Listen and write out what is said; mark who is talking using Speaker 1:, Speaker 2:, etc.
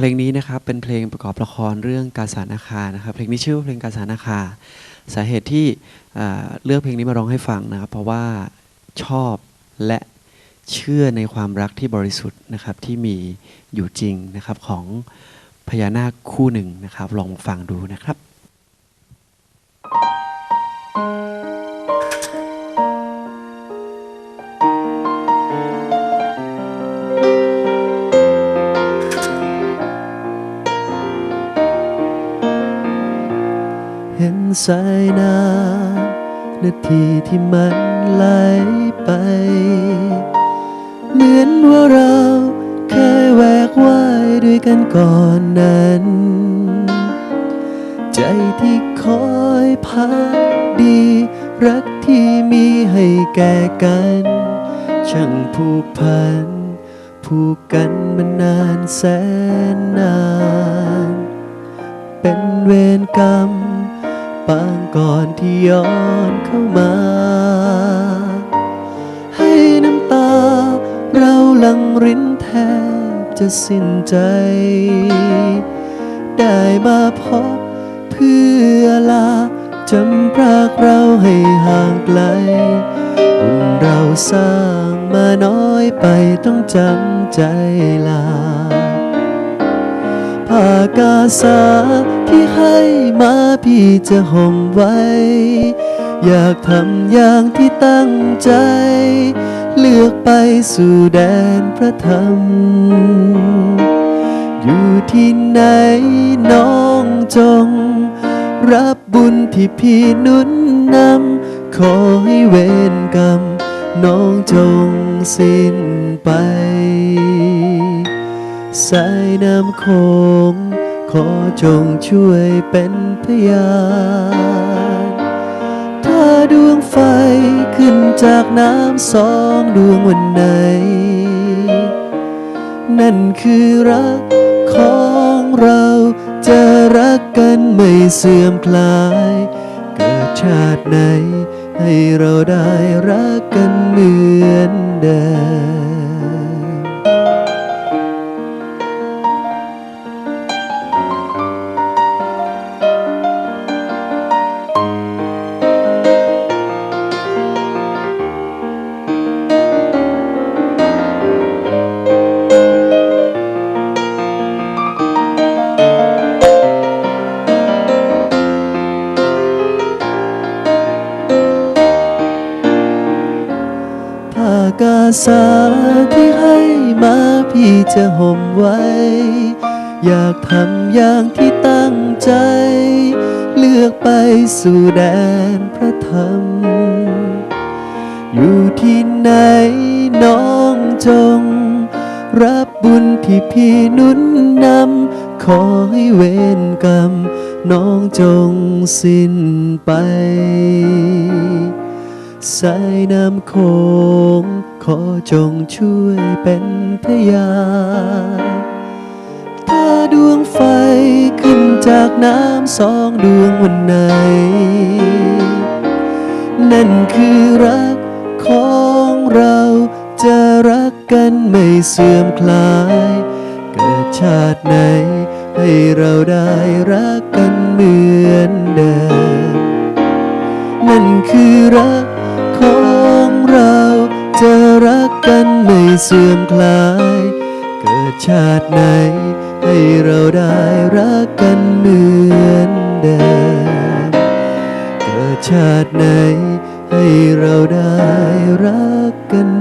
Speaker 1: เพลงนี้นะครับเป็นเพลงประกอบละครเรื่องกาสานาคานะครับเพลงนี้ชื่อว่าเพลงกาสานาคา สาเหตุที่เลือกเพลงนี้มาร้องให้ฟังนะครับ เพราะว่าชอบและเชื่อในความรักที่บริสุทธิ์นะครับที่มีอยู่จริงนะครับของพญานาคคู่หนึ่งนะครับ ลองฟังดูนะครับ เห็นสายน้ำนาทีที่มันไหลไป เหมือนว่าเราเคยแหวกว่ายด้วยกันก่อนนั้น ใจที่คอยพักดี รักที่มีให้แก่กัน ช่างผูกพัน ผูกกันมานานแสนนาน เป็นเวรกรรม ปางก่อนที่ย้อนเข้ามา ให้น้ำตา เราหลังรินแทบจะสิ้นใจ ได้มาพบเพื่อลาจำพรากเราให้ห่างไกลบุญเราสร้างมาน้อยไปต้องจำใจลา ผ้ากาสาที่ให้มาพี่จะห่มไว้ อยากทำอย่างที่ตั้งใจ เลือกไปสู่แดนพระธรรม อยู่ที่ไหนน้องจง รับบุญที่พี่นุนนำขอให้เวรกรรม น้องจงสิ้นไป สายน้ำโขงขอจงช่วยเป็นพยานถ้าดวงไฟขึ้นจากน้ำสองดวงวันไหน นั่นคือรักของเราจะรักกันไม่เสื่อมคลาย เกิดชาติไหนให้เราได้รักกันเหมือนเดิม กาสาที่ให้มาพี่จะห่มไว้ อยากทำอย่างที่ตั้งใจ เลือกไปสู่แดนพระธรรม อยู่ที่ไหนน้องจง รับบุญที่พี่นุนนำขอให้เวรกรรม น้องจงสิ้นไป สายน้ำโขงขอจงช่วยเป็นพยานถ้าดวงไฟขึ้นจากน้ำสองดวงวันไหน นั่นคือรักของเราจะรักกันไม่เสื่อมคลาย เกิดชาติไหน ให้เราได้รักกันเหมือนเดิม นั่นคือรัก ของเราจะรักกันไม่เสื่อมคลาย เกิดชาติไหน ให้เราได้รักกันเหมือนเดิม เกิดชาติไหน ให้เราได้รักกัน